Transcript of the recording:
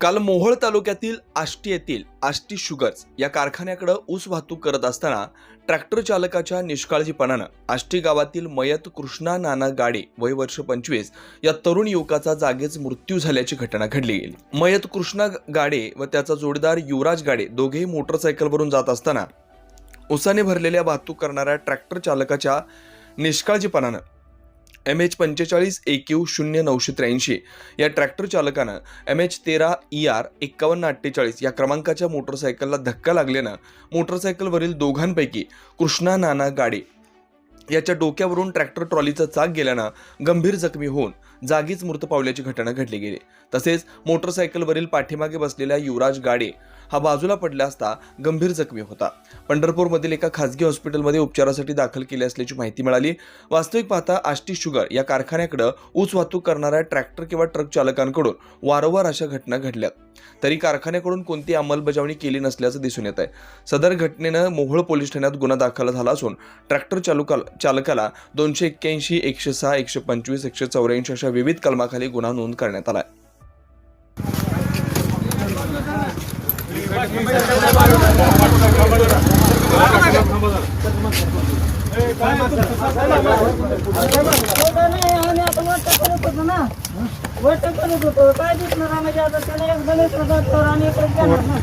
काल मोहोळ तालुक्यातील आष्टी येथील आष्टी शुगर्स या कारखान्याकडे ऊस वाहतूक करत असताना ट्रॅक्टर चालकाच्या निष्काळजीपणानं आष्टी गावातील मयत कृष्णा नाना गाडे वय वर्ष पंचवीस या तरुण युवकाचा जागीच मृत्यू झाल्याची घटना घडली. गेली मयत कृष्णा गाडे व त्याचा जोडीदार युवराज गाडे दोघेही मोटरसायकलवरून जात असताना उसाने भरलेल्या वाहतूक करणाऱ्या ट्रॅक्टर चालकाच्या निष्काळजीपणानं एम एच पंचेचाळीस ए क्यू शून्य नऊशे त्र्याऐंशी. या ट्रॅक्टर चालकानं एम एच तेरा ई आर एक्कावन्न अठ्ठेचाळीस या क्रमांकाच्या मोटरसायकलला धक्का लागल्यानं मोटरसायकलवरील दोघांपैकी कृष्णा नाना गाडे याच्या डोक्यावरून ट्रॅक्टर ट्रॉलीचा चाक गेल्यानं गंभीर जखमी होऊन जागीच मृत पावल्याची घटना घडली गेली. तसेच मोटरसायकलवरील पाठीमागे बसलेल्या युवराज गाडे हा बाजूला पडला असता गंभीर जखमी होता. पंढरपूरमधील एका खासगी हॉस्पिटलमध्ये उपचारासाठी दाखल केले असल्याची माहिती मिळाली. वास्तविक पाहता आष्टी शुगर या कारखान्याकडे ऊस वाहतूक करणाऱ्या ट्रॅक्टर किंवा ट्रक चालकांकडून वारंवार अशा घटना घडल्यात तरी कारखान्याकडून कोणती अंमलबजावणी केली नसल्याचं दिसून येत आहे सदर घटनेनं मोहोळ पोलीस ठाण्यात गुन्हा दाखल झाला असून ट्रॅक्टर चालुका चालकाला दोनशे एक्क्याऐंशी एकशे सहा एकशे पंचवीस एकशे चौऱ्याऐंशी अशा विविध कलमाखाली गुन्हा नोंद करण्यात आला आहे नाही आम्ही आता वाटत करत होतो ना. वट करत होतो काय दिसणार आम्ही म्हणजे आता त्याला एक गणेश आणि इकडे जाणार ना.